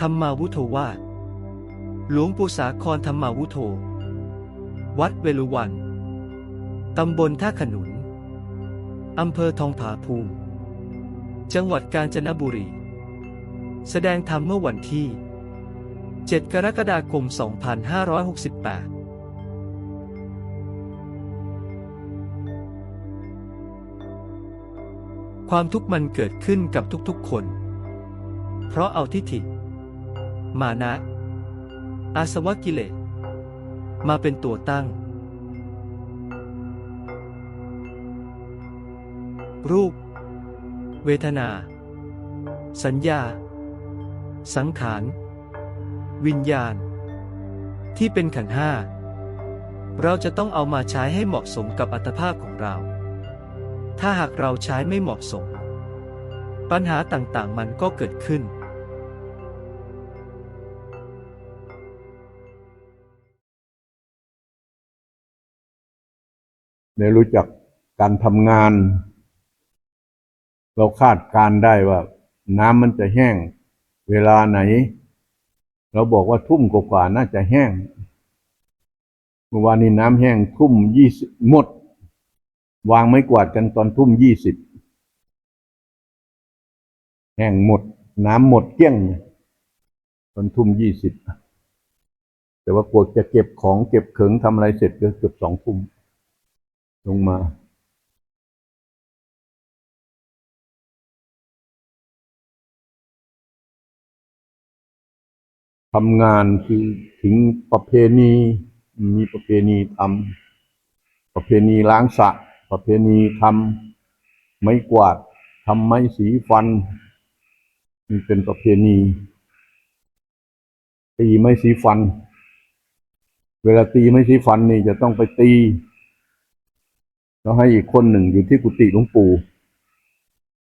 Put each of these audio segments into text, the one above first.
ธรรมาวุโธวาหลวงปู่สาครธรรมาวุโธ วัดเวลุวัน ตำบลท่าขนุน อำเภอทองผาภูมิ จังหวัดกาญจนบุรี แสดงธรรมเมื่อวันที่ 7 กรกฎาคม 2568ความทุกข์มันเกิดขึ้นกับทุกๆคน เพราะเอาทิฏฐิ มานะ อาสวะกิเลส มาเป็นตัวตั้ง รูป เวทนา สัญญา สังขาร วิญญาณ ที่เป็นขันห้า เราจะต้องเอามาใช้ให้เหมาะสมกับอัตภาพของเรา ถ้าหากเราใช้ไม่เหมาะสม ปัญหาต่างๆมันก็เกิดขึ้น ได้รู้จักการทำงาน เราคาดการได้ว่า น้ำมันจะแห้ง เวลาไหน เราบอกว่าทุ่มกว่าน่าจะแห้งเมื่อวานนี้น้ำแห้งทุ่มยี่สิบหมด วางไม้กวาดกันตอนทุ่มยี่สิบแห้งหมด น้ำหมดเกลี้ยงตอนทุ่มยี่สิบแต่ว่ากวดจะเก็บของเก็บเขิงทำอะไรเสร็จก็เกือบสองทุ่ม ลงมาทำงานคือถึงประเพณีมีประเพณีทำประเพณีล้างสระประเพณีทำไม้กวาดทำไม้สีฟันนี่เป็นประเพณีตีไม้สีฟัน เวลาตีไม้สีฟันนี่จะต้องไปตี แล้วให้อีกคนหนึ่งอยู่ที่กุฏิหลวงปู่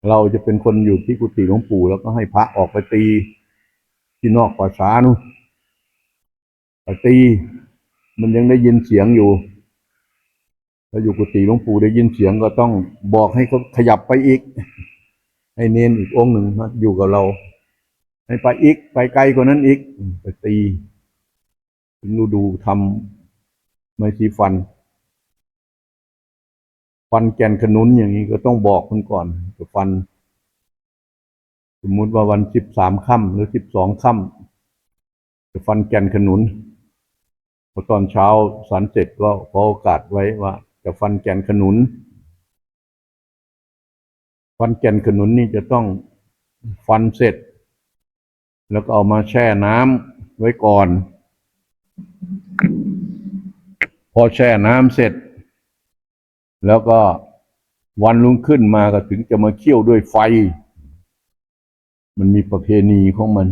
เราจะเป็นคนอยู่ที่กุฏิหลวงปู่ แล้วก็ให้พระออกไปตี ที่นอกป่าช้านู่นไปตี มันยังได้ยินเสียงอยู่ถ้าอยู่กุฏิหลวงปู่ได้ยินเสียงก็ต้องบอกให้เขาขยับไปอีก ให้เนนอีกองค์หนึ่งมาอยู่กับเรา ให้ไปอีกไปไกลกว่านั้นอีก ไปตีถึงฤดูทำไม้สีฟัน ฟันแกนขนุนอย่างนี้ก็ต้องบอกคนก่อนจะฟัน สมมุติว่าวันสิบสามค่ำหรือสิบสองค่ำจะฟันแกนขนุนพอตอนเช้าสันเสร็จก็ขอโอกาสไว้ว่า จะฟันแกนขนุน ฟันแกนขนุนนี่จะต้องฟันเสร็จ แล้วก็เอามาแช่น้ำไว้ก่อน พอแช่น้ำเสร็จ แล้วก็วันรุ่งขึ้นมาก็ถึงจะมาเคี่ยวด้วยไฟ มันมีประเพณีของมัน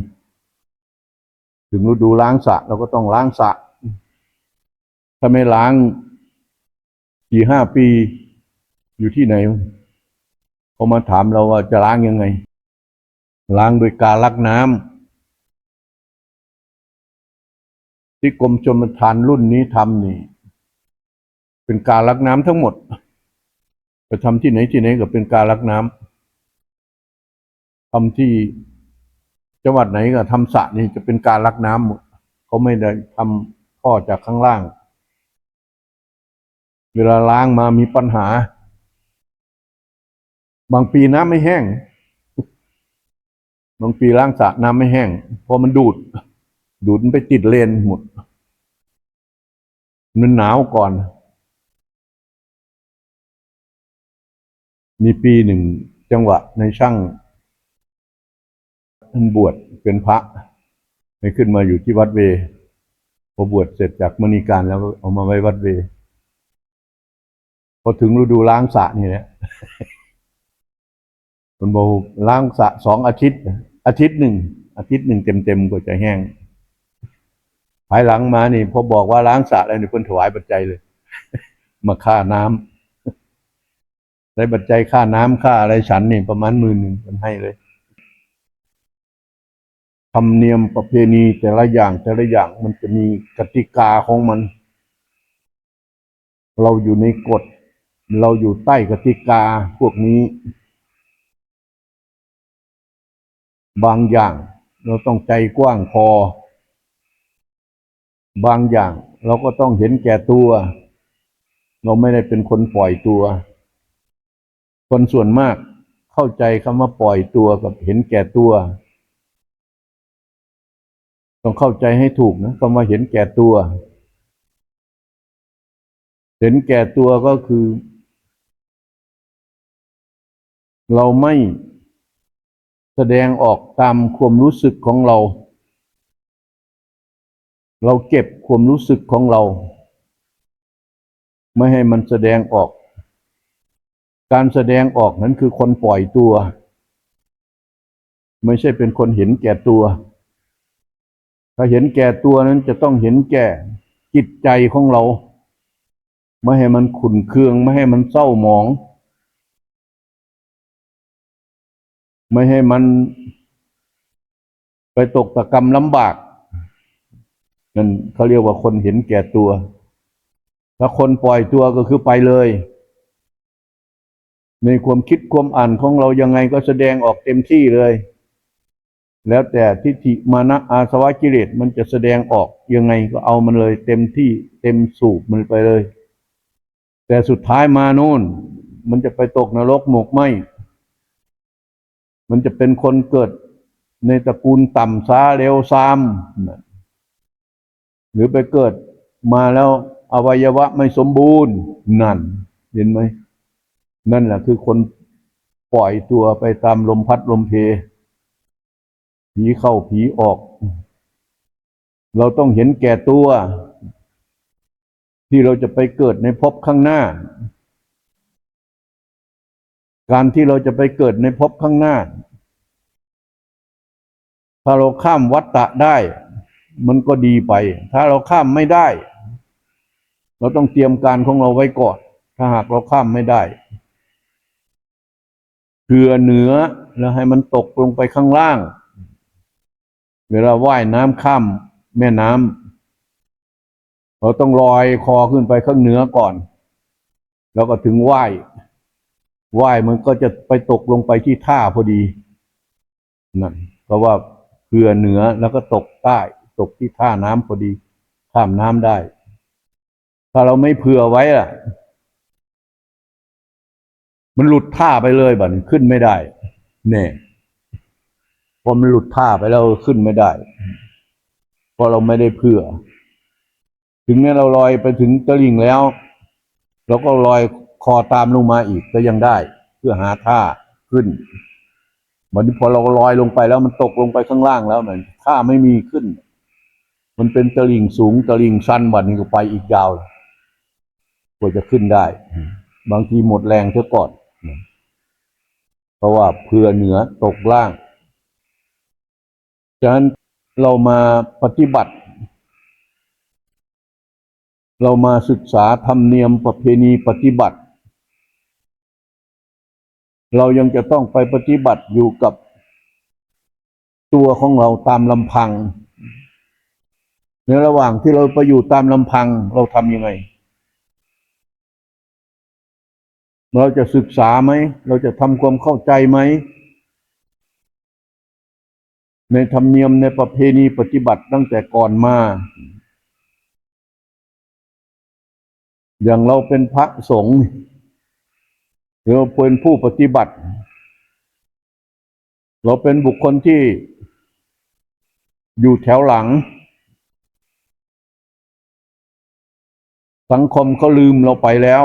ถึงฤดูล้างสะเราก็ต้องล้างสะ ถ้าไม่ล้างสี่ห้าปีอยู่ที่ไหนเขามาถามเราว่าจะล้างยังไง ล้างโดยการลักน้ำที่กรมชลประทานรุ่นนี้ทำนี่ เป็นการลักน้ำทั้งหมดไปทำที่ไหนที่ไหนก็เป็นการลักน้ำทำที่จังหวัดไหนก็ทำสระนี่จะเป็นการลักน้ำหมดเขาไม่ได้ทำท่อจากข้างล่าง เวลาล้างมามีปัญหา บางปีน้ำไม่แห้ง บางปีล้างสระน้ำไม่แห้งเพราะมันดูด ดูดมันไปติดเลนหมดมันหนาวก่อน มีปีหนึ่งจังหวะในช่างท่านบวชเป็นพระให้ขึ้นมาอยู่ที่วัดเวพอบวชเสร็จจากมณีการแล้วก็เอามาไว้วัดเวพอถึงฤดูล้างสระนี่แหละคนบอกล้างสระสองอาทิตย์ อาทิตย์หนึ่งอาทิตย์หนึ่งเต็มๆก็จะแห้งภายหลังมานี่พอบอกว่าล้างสระแล้วนี่เพิ่นถวายปัจจัยเลย มาค่าน้ำ ได้ปัจจัยค่าน้ำค่าอะไรฉันนี่ประมาณหมื่นหนึ่งมันให้เลยธรรมเนียมประเพณีแต่ละอย่างแต่ละอย่างมันจะมีกติกาของมัน เราอยู่ในกฎ เราอยู่ใต้กติกาพวกนี้ บางอย่างเราต้องใจกว้างพอ บางอย่างเราก็ต้องเห็นแก่ตัว เราไม่ได้เป็นคนปล่อยตัว คนส่วนมากเข้าใจคำว่าปล่อยตัวกับเห็นแก่ตัว ต้องเข้าใจให้ถูกนะคำว่าเห็นแก่ตัว เห็นแก่ตัวก็คือ เราไม่แสดงออกตามความรู้สึกของเรา เราเก็บความรู้สึกของเรา ไม่ให้มันแสดงออก การแสดงออกนั้นคือคนปล่อยตัว ไม่ใช่เป็นคนเห็นแก่ตัว ถ้าเห็นแก่ตัวนั้นจะต้องเห็นแก่จิตใจของเรา ไม่ให้มันขุนเคือง ไม่ให้มันเศร้าหมอง ไม่ให้มันไปตกตะกรรมลำบากนั่นเขาเรียกว่าคนเห็นแก่ตัว ถ้าคนปล่อยตัวก็คือไปเลย ในความคิดความอ่านของเรายังไงก็แสดงออกเต็มที่เลย แล้วแต่ทิฏฐิมานะอาสวะกิเลสมันจะแสดงออกยังไงก็เอามันเลย เต็มที่เต็มสูบมันไปเลย แต่สุดท้ายมาโน่น มันจะไปตกนรกหมกไหมมันจะเป็นคนเกิดในตระกูลต่ำซาเร็วซ้ำนั่นหรือไปเกิดมาแล้วอวัยวะไม่สมบูรณ์นั่นเห็นไหม นั่นแหละคือคนปล่อยตัวไปตามลมพัดลมเพ ผีเข้าผีออก เราต้องเห็นแก่ตัว ที่เราจะไปเกิดในภพข้างหน้า การที่เราจะไปเกิดในภพข้างหน้า ถ้าเราข้ามวัฏฏะได้ มันก็ดีไป ถ้าเราข้ามไม่ได้ เราต้องเตรียมการของเราไว้ก่อน ถ้าหากเราข้ามไม่ได้ เกลือเหนือแล้วให้มันตกลงไปข้างล่าง เวลาว่ายน้ำข้ามแม่น้ำเราต้องลอยคอขึ้นไปข้างเหนือก่อน แล้วก็ถึงว่ายว่ายมันก็จะไปตกลงไปที่ท่าพอดีนั่นเพราะว่าเกลือเหนือแล้วก็ตกใต้ ตกที่ท่าน้ำพอดี ข้ามน้ำได้ ถ้าเราไม่เผื่อไว้ล่ะ มันหลุดท่าไปเลยบันขึ้นไม่ได้แน่พอมันหลุดท่าไปแล้วขึ้นไม่ได้เพราะเราไม่ได้เผื่อ ถึงแม้เราลอยไปถึงตลิ่งแล้วเราก็ลอยคอตามลงมาอีกก็ยังได้ เพื่อหาท่าขึ้นวันนี้พอเราลอยลงไปแล้วมันตกลงไปข้างล่างแล้วเหมันท่าไม่มีขึ้น มันเป็นตลิ่งสูงตลิ่งชันวันนี้ก็ไปอีกยาวกว่าจะขึ้นได้ บางทีหมดแรงเสียก่อน เพราะว่าเพื่อเหนือตกล่างฉะนั้นเรามาปฏิบัติ เรามาศึกษาธรรมเนียมประเพณีปฏิบัติ เรายังจะต้องไปปฏิบัติอยู่กับตัวของเราตามลำพัง ในระหว่างที่เราไปอยู่ตามลำพังเราทำยังไง เราจะศึกษาไหม เราจะทำความเข้าใจไหม ในธรรมเนียมในประเพณีปฏิบัติตั้งแต่ก่อนมา อย่างเราเป็นพระสงฆ์เราเป็นผู้ปฏิบัติ เราเป็นบุคคลที่อยู่แถวหลัง สังคมเขาลืมเราไปแล้ว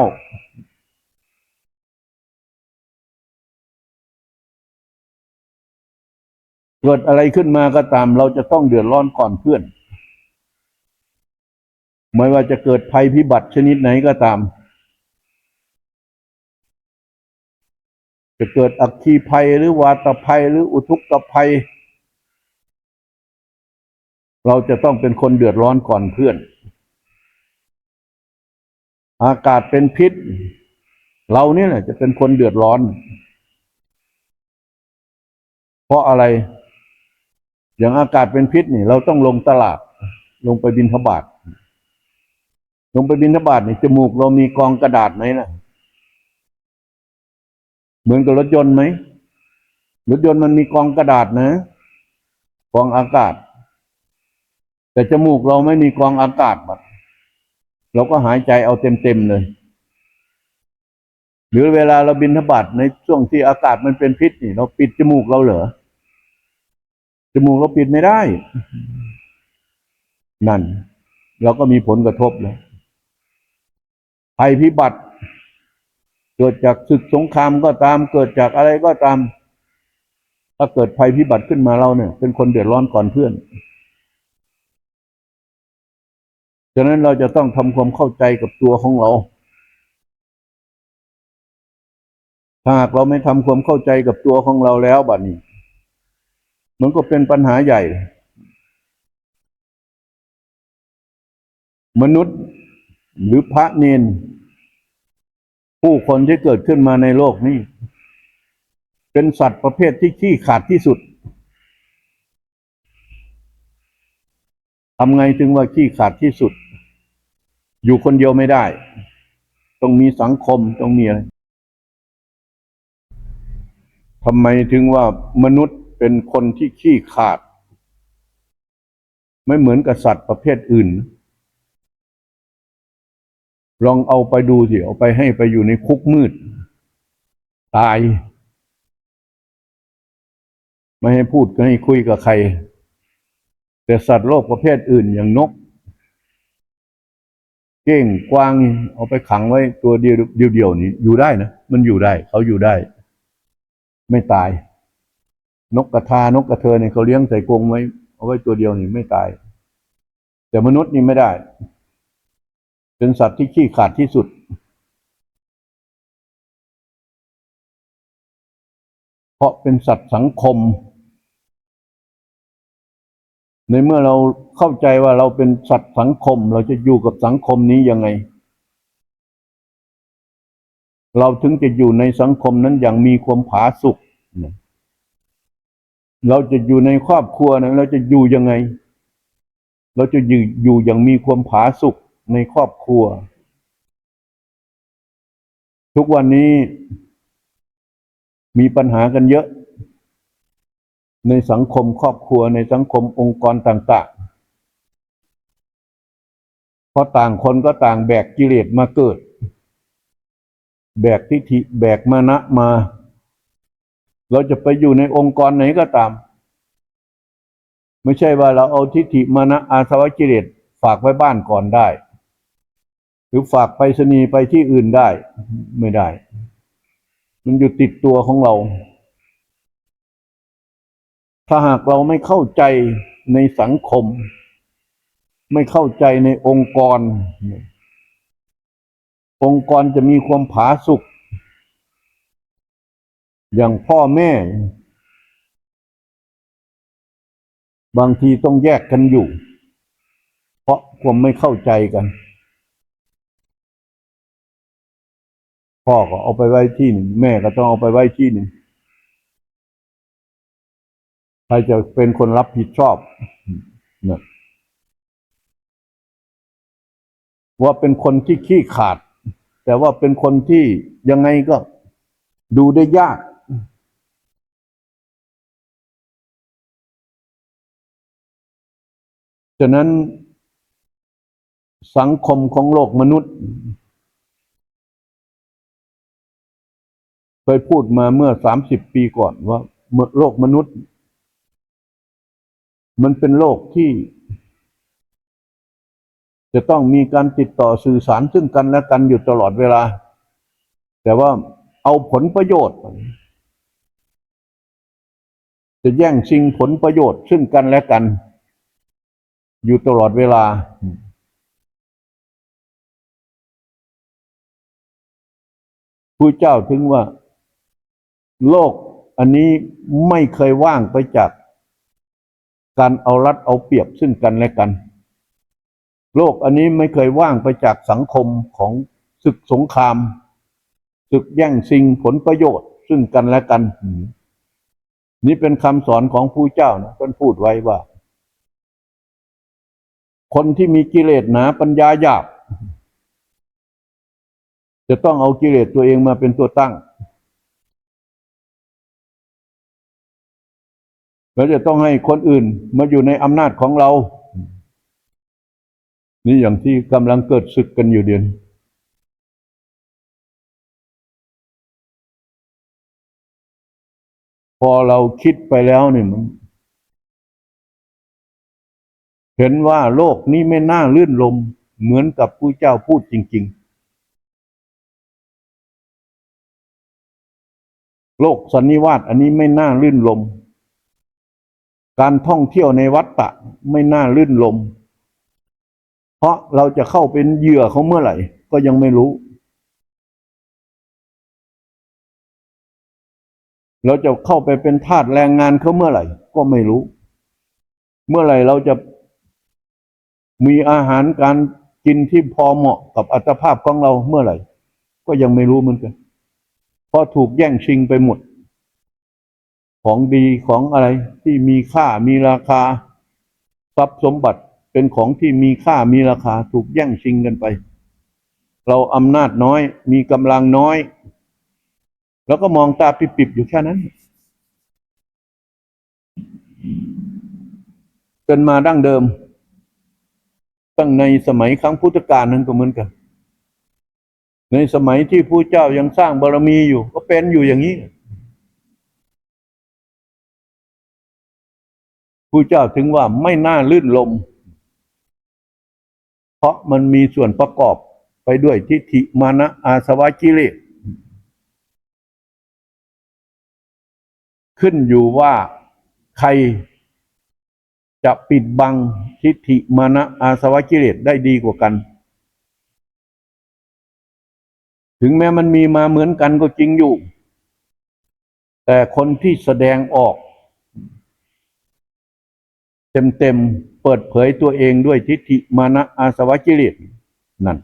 เกิดอะไรขึ้นมาก็ตาม เราจะต้องเดือดร้อนก่อนเพื่อน ไม่ว่าจะเกิดภัยพิบัติชนิดไหนก็ตาม จะเกิดอัคคีภัยหรือวาตภัยหรืออุทุกภัย เราจะต้องเป็นคนเดือดร้อนก่อนเพื่อน อากาศเป็นพิษ เราเนี่ยแหละจะเป็นคนเดือดร้อน เพราะอะไร อย่างอากาศเป็นพิษนี่เราต้องลงตลาด ลงไปบินทบาทลงไปบินทบาทนี่จมูกเรามีกองกระดาษไหมล่ะเหมือนกับรถยนต์ไหมรถยนต์มันมีกองกระดาษนะ กองอากาศ แต่จมูกเราไม่มีกองอากาศบัดเราก็หายใจเอาเต็มๆเลย หรือเวลาเราบินทบาทในช่วงที่อากาศมันเป็นพิษนี่ เราปิดจมูกเราเหรอ จมูกเราปิดไม่ได้ นั่น เราก็มีผลกระทบแล้วภัยพิบัติ เกิดจากศึกสงครามก็ตาม เกิดจากอะไรก็ตาม ถ้าเกิดภัยพิบัติขึ้นมาเราเนี่ย เป็นคนเดือดร้อนก่อนเพื่อนฉะนั้นเราจะต้องทำความเข้าใจกับตัวของเรา ถ้าหากเราไม่ทำความเข้าใจกับตัวของเราแล้วบัดนี้ มันก็เป็นปัญหาใหญ่ มนุษย์หรือพระเนนผู้คนที่เกิดขึ้นมาในโลกนี้ เป็นสัตว์ประเภทที่ขี้ขาดที่สุดทำไงถึงว่าขี้ขาดที่สุด อยู่คนเดียวไม่ได้ ต้องมีสังคมต้องมีอะไรทำไมถึงว่ามนุษย์ เป็นคนที่ขี้ขาด ไม่เหมือนกับสัตว์ประเภทอื่น ลองเอาไปดูสิเอาไปให้ไปอยู่ในคุกมืด ตาย ไม่ให้พูดก็ให้คุยกับใคร แต่สัตว์โลกประเภทอื่นอย่างนก เก้งกวางเอาไปขังไว้ตัวเดียวเดียวๆนี้อยู่ได้นะ มันอยู่ได้ เขาอยู่ได้ ไม่ตาย นกกระทานกกระเทอเนี่ยเขาเลี้ยงใส่กรงไว้เอาไว้ตัวเดียวนี่ไม่ตาย แต่มนุษย์นี่ไม่ได้ เป็นสัตว์ที่ขี้ขาดที่สุด เพราะเป็นสัตว์สังคม ในเมื่อเราเข้าใจว่าเราเป็นสัตว์สังคม เราจะอยู่กับสังคมนี้ยังไง เราถึงจะอยู่ในสังคมนั้นอย่างมีความผาสุกเเราจะอยู่ในครอบครัวนะเราจะอยู่ยังไง เราจะอยู่อยู่อย่างมีความผาสุกในครอบครัว ทุกวันนี้มีปัญหากันเยอะ ในสังคมครอบครัวในสังคมองค์กรต่างๆเพราะต่างคนก็ต่างแบกกิเลสมาเกิด แบกทิฏฐิแบกมานะมา เราจะไปอยู่ในองค์กรไหนก็ตาม ไม่ใช่ว่าเราเอาทิฏฐิมานะอาสวะกิเลสฝากไว้บ้านก่อนได้ หรือฝากไปรษณียไปที่อื่นได้ ไม่ได้ มันอยู่ติดตัวของเรา ถ้าหากเราไม่เข้าใจในสังคม ไม่เข้าใจในองค์กร องค์กรจะมีความผาสุก อย่างพ่อแม่ บางทีต้องแยกกันอยู่ เพราะความไม่เข้าใจกัน พ่อก็เอาไปไว้ที่หนึ่งแม่ก็ต้องเอาไปไว้ที่หนึ่งใครจะเป็นคนรับผิดชอบนะว่าเป็นคนที่ขี้ขาด แต่ว่าเป็นคนที่ยังไงก็ดูได้ยาก ฉะนั้นสังคมของโลกมนุษย์เคยพูดมาเมื่อสามสิบปีก่อนว่าโลกมนุษย์ มันเป็นโลกที่ จะต้องมีการติดต่อสื่อสารซึ่งกันและกันอยู่ตลอดเวลา แต่ว่าเอาผลประโยชน์ จะแย่งชิงผลประโยชน์ซึ่งกันและกัน อยู่ตลอดเวลา ผู้เจ้าถึงว่า โลกอันนี้ไม่เคยว่างไปจาก การเอารัดเอาเปรียบซึ่งกันและกัน โลกอันนี้ไม่เคยว่างไปจากสังคมของศึกสงครามศึกแย่งชิงผลประโยชน์ซึ่งกันและกัน นี่เป็นคำสอนของผู้เจ้านะท่านพูดไว้ว่า คนที่มีกิเลสหนาปัญญาหยาบ จะต้องเอากิเลสตัวเองมาเป็นตัวตั้งเราจะต้องให้คนอื่นมาอยู่ในอำนาจของเรา นี่อย่างที่กำลังเกิดศึกกันอยู่เดือนพอเราคิดไปแล้วเนี่ยมัน เห็นว่าโลกนี้ไม่น่าลื่นลมเหมือนกับผู้เจ้าพูดจริง ๆ โลกสันนิวาสอันนี้ไม่น่าลื่นลม การท่องเที่ยวในวัฏฏะไม่น่าลื่นลม เพราะเราจะเข้าเป็นเหยื่อเขาเมื่อไหร่ ก็ยังไม่รู้ เราจะเข้าไปเป็นทาสแรงงานเขาเมื่อไหร่ ก็ไม่รู้ เมื่อไหร่เราจะ มีอาหารการกินที่พอเหมาะกับอัตภาพของเราเมื่อไหร่ ก็ยังไม่รู้เหมือนกัน เพราะถูกแย่งชิงไปหมด ของดีของอะไรที่มีค่ามีราคาทรัพย์สมบัติเป็นของที่มีค่ามีราคาถูกแย่งชิงกันไป เราอำนาจน้อย มีกำลังน้อย แล้วก็มองตาปิบๆอยู่แค่นั้น เป็นมาดั้งเดิม ตั้งในสมัยครั้งพุทธกาลนั้นก็เหมือนกัน ในสมัยที่ผู้เจ้ายังสร้างบารมีอยู่ ก็เป็นอยู่อย่างนี้ผู้เจ้าถึงว่าไม่น่าลื่นลม เพราะมันมีส่วนประกอบไปด้วยทิฏฐิมานะอาสวะกิเลสขึ้นอยู่ว่าใคร จะปิดบังทิฏฐิมานะอาสวะกิเลสได้ดีกว่ากัน ถึงแม้มันมีมาเหมือนกันก็จริงอยู่ แต่คนที่แสดงออก เต็มๆเปิดเผยตัวเองด้วยทิฏฐิมานะอาสวะกิเลสนั่น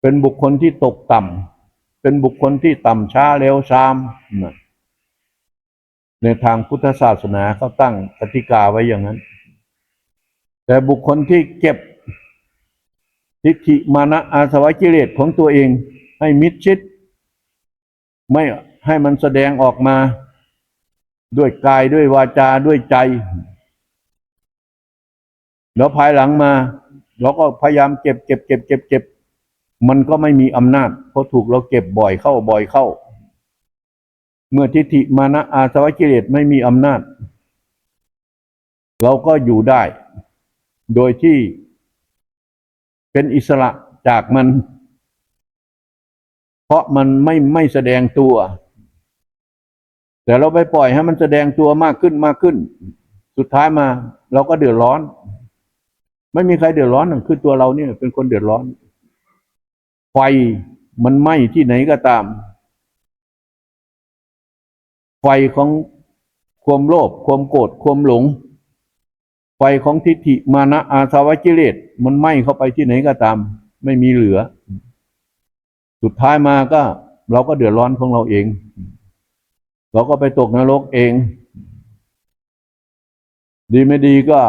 เป็นบุคคลที่ตกต่ำเป็นบุคคลที่ต่ำช้าเร็วซามนั่น ในทางพุทธศาสนาเขาตั้งกติกาไว้อย่างนั้น แต่บุคคลที่เก็บทิฏฐิมานะอาสวะกิเลสของตัวเองให้มิดชิด ไม่ให้มันแสดงออกมาด้วยกายด้วยวาจาด้วยใจ แล้วภายหลังมา เราก็พยายามเก็บเก็บเก็บเก็บเก็บมันก็ไม่มีอำนาจเพราะถูกเราเก็บบ่อยเข้าบ่อยเข้า เมื่อทิฏฐิมานะอาสวะกิเลสไม่มีอำนาจ เราก็อยู่ได้ โดยที่เป็นอิสระจากมัน เพราะมันไม่ไม่แสดงตัว แต่เราไปปล่อยให้มันแสดงตัวมากขึ้นมากขึ้น สุดท้ายมาเราก็เดือดร้อน ไม่มีใครเดือดร้อนคือตัวเราเนี่ยเป็นคนเดือดร้อน ไฟมันไหม้ที่ไหนก็ตาม ไฟของความโลภความโกรธความหลง ไฟของทิฏฐิมานะอาสวะกิเลสมันไหม้เข้าไปที่ไหนก็ตาม ไม่มีเหลือ สุดท้ายมาก็เราก็เดือดร้อนของเราเอง เราก็ไปตกนรกเอง ดีไม่ดีก็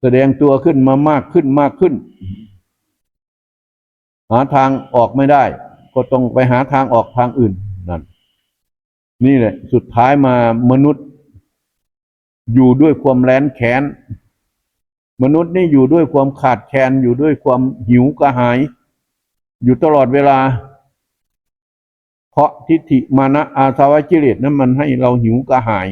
แสดงตัวขึ้นมามากขึ้นมากขึ้น หาทางออกไม่ได้ ก็ต้องไปหาทางออกทางอื่น นี่แหละ สุดท้ายมามนุษย์ อยู่ด้วยความแร้นแค้น มนุษย์นี่อยู่ด้วยความขาดแคลนอยู่ด้วยความหิวกระหาย อยู่ตลอดเวลา เพราะทิฏฐิมานะอาสาวะกิเลสนั้นมันให้เราหิวกระหาย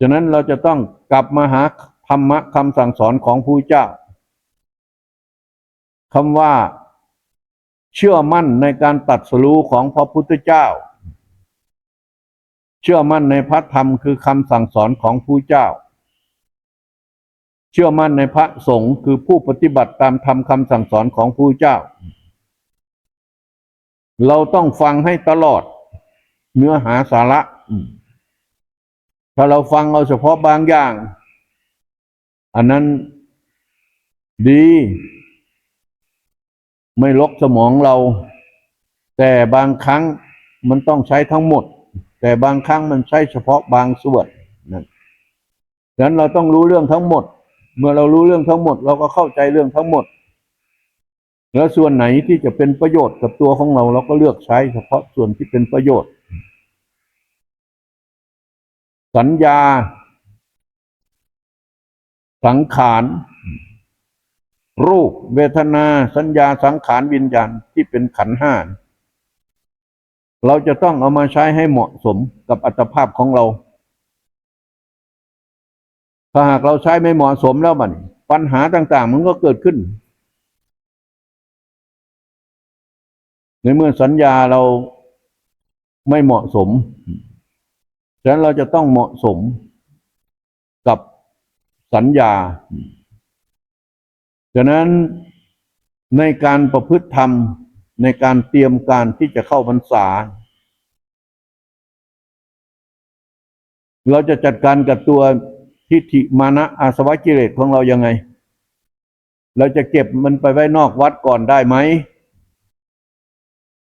ฉะนั้นเราจะต้องกลับมาหาธรรมะคำสั่งสอนของผู้เจ้าคำว่าเชื่อมั่นในการตัดสู้ของพระพุทธเจ้า เชื่อมั่นในพระธรรมคือคำสั่งสอนของผู้เจ้า เชื่อมั่นในพระสงฆ์คือผู้ปฏิบัติตามธรรมคำสั่งสอนของผู้เจ้า เราต้องฟังให้ตลอดเนื้อหาสาระ ถ้าเราฟังเอาเฉพาะบางอย่าง อันนั้นดี ไม่ลกสมองเรา แต่บางครั้งมันต้องใช้ทั้งหมด แต่บางครั้งมันใช้เฉพาะบางส่วนนั่นดังนั้นเราต้องรู้เรื่องทั้งหมด เมื่อเรารู้เรื่องทั้งหมด เราก็เข้าใจเรื่องทั้งหมด แล้วส่วนไหนที่จะเป็นประโยชน์กับตัวของเรา เราก็เลือกใช้เฉพาะส่วนที่เป็นประโยชน์ สัญญา สังขารรูป เวทนา สัญญาสังขารวิญญาณที่เป็นขันธ์ห้า เราจะต้องเอามาใช้ให้เหมาะสมกับอัตภาพของเรา ถ้าหากเราใช้ไม่เหมาะสมแล้วมันปัญหาต่าง ๆ มันก็เกิดขึ้น ในเมื่อสัญญาเราไม่เหมาะสม ฉะนั้นเราจะต้องเหมาะสมกับสัญญา ฉะนั้นในการประพฤติธรรม ในการเตรียมการที่จะเข้าพรรษา เราจะจัดการกับตัวทิฏฐิมานะอาสวะกิเลสของเรายังไง เราจะเก็บมันไปไว้นอกวัดก่อนได้ไหม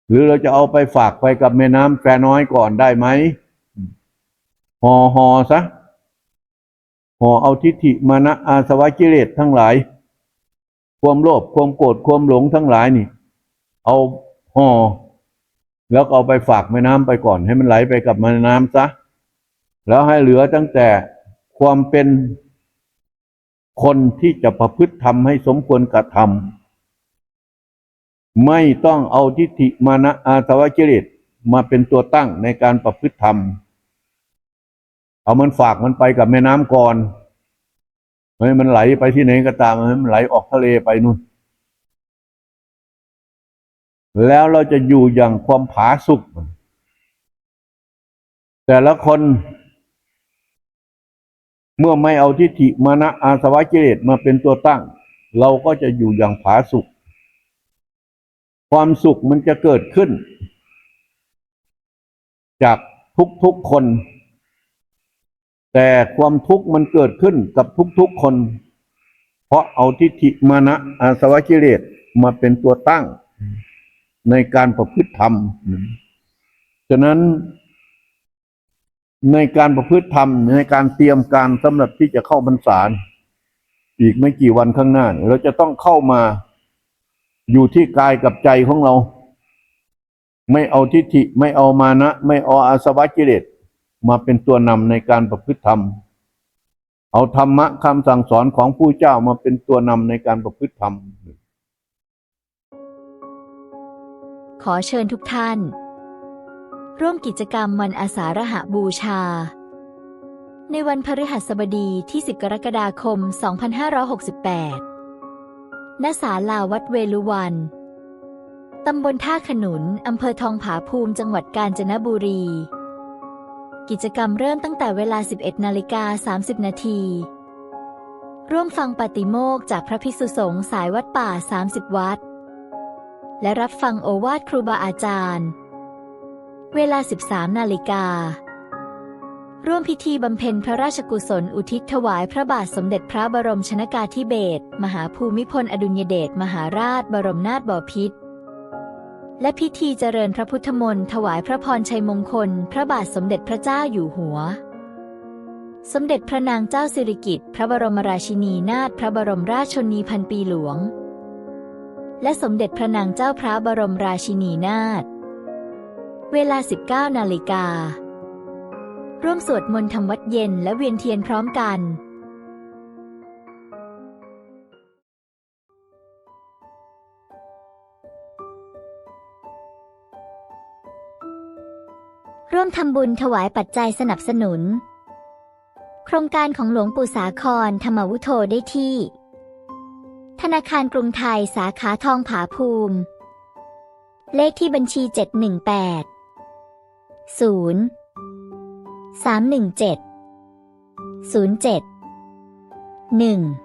หรือเราจะเอาไปฝากไปกับแม่น้ำแควน้อยก่อนได้ไหมห่อห่อซะห่อเอาทิฏฐิมานะอาสวะกิเลสทั้งหลาย ความโลภความโกรธความหลงทั้งหลายนี่ เอาห่อแล้วเอาไปฝากแม่น้ำไปก่อน ให้มันไหลไปกับแม่น้ำซะแล้วให้เหลือตั้งแต่ความเป็นคนที่จะประพฤติทำให้สมควรกระทำไม่ต้องเอาทิฏฐิมานะอาสวะกิเลสมาเป็นตัวตั้งในการประพฤติธรรม เอามันฝากมันไปกับแม่น้ำก่อนให้มันไหลไปที่ไหนก็ตามให้มันไหลออกทะเลไปนู่น แล้วเราจะอยู่อย่างความผาสุกแต่ละคน เมื่อไม่เอาทิฏฐิมานะอาสวะกิเลสมาเป็นตัวตั้ง เราก็จะอยู่อย่างผาสุกความสุขมันจะเกิดขึ้น จากทุกๆคน แต่ความทุกข์มันเกิดขึ้นกับทุกๆคน เพราะเอาทิฏฐิมานะอาสวะกิเลสมาเป็นตัวตั้ง ในการประพฤติธรรม ฉะนั้นในการประพฤติธรรม ในการเตรียมการสำหรับที่จะเข้าพรรษาอีกไม่กี่วันข้างหน้า เราจะต้องเข้ามาอยู่ที่กายกับใจของเรา ไม่เอาทิฏฐิไม่เอามานะ ไม่เอาอาสวะกิเลสมาเป็นตัวนำในการประพฤติธรรม เอาธรรมะคำสั่งสอนของผู้เจ้ามาเป็นตัวนำในการประพฤติธรรม ขอเชิญทุกท่าน ร่วมกิจกรรมวันอาสาฬหบูชา ในวันพฤหัสบดีที่ 10 กรกฎาคม 2568 ณ ศาลาวัดเวลุวัน ตำบลท่าขนุน อำเภอทองผาภูมิ จังหวัดกาญจนบุรี กิจกรรมเริ่มตั้งแต่เวลา 11 นาฬิกา 30 นาทีร่วมฟังปาติโมกจากพระภิกษุสงฆ์สายวัดป่า 30 วัด และรับฟังโอวาทครูบาอาจารย์ เวลา 13 นาฬิกา ร่วมพิธีบำเพ็ญพระราชกุศลอุทิศถวายพระบาทสมเด็จพระบรมชนากาธิเบศรมหาภูมิพลอดุลยเดชมหาราชบรมนาถบพิตรและพิธีเจริญพระพุทธมนต์ถวายพระพรชัยมงคล พระบาทสมเด็จพระเจ้าอยู่หัว สมเด็จพระนางเจ้าสิริกิติ์พระบรมราชินีนาถพระบรมราชชนนีพันปีหลวง และสมเด็จพระนางเจ้าพระบรมราชินีนาถ เวลา 19 นาฬิกา ร่วมสวดมนต์ทำวัดเย็นและเวียนเทียนพร้อมกัน ร่วมทำบุญถวายปัจจัยสนับสนุน โครงการของหลวงปู่สาครธรรมวุโธได้ที่ ธนาคารกรุงไทยสาขาทองผาภูมิ เลขที่บัญชี 718 0 317 07 1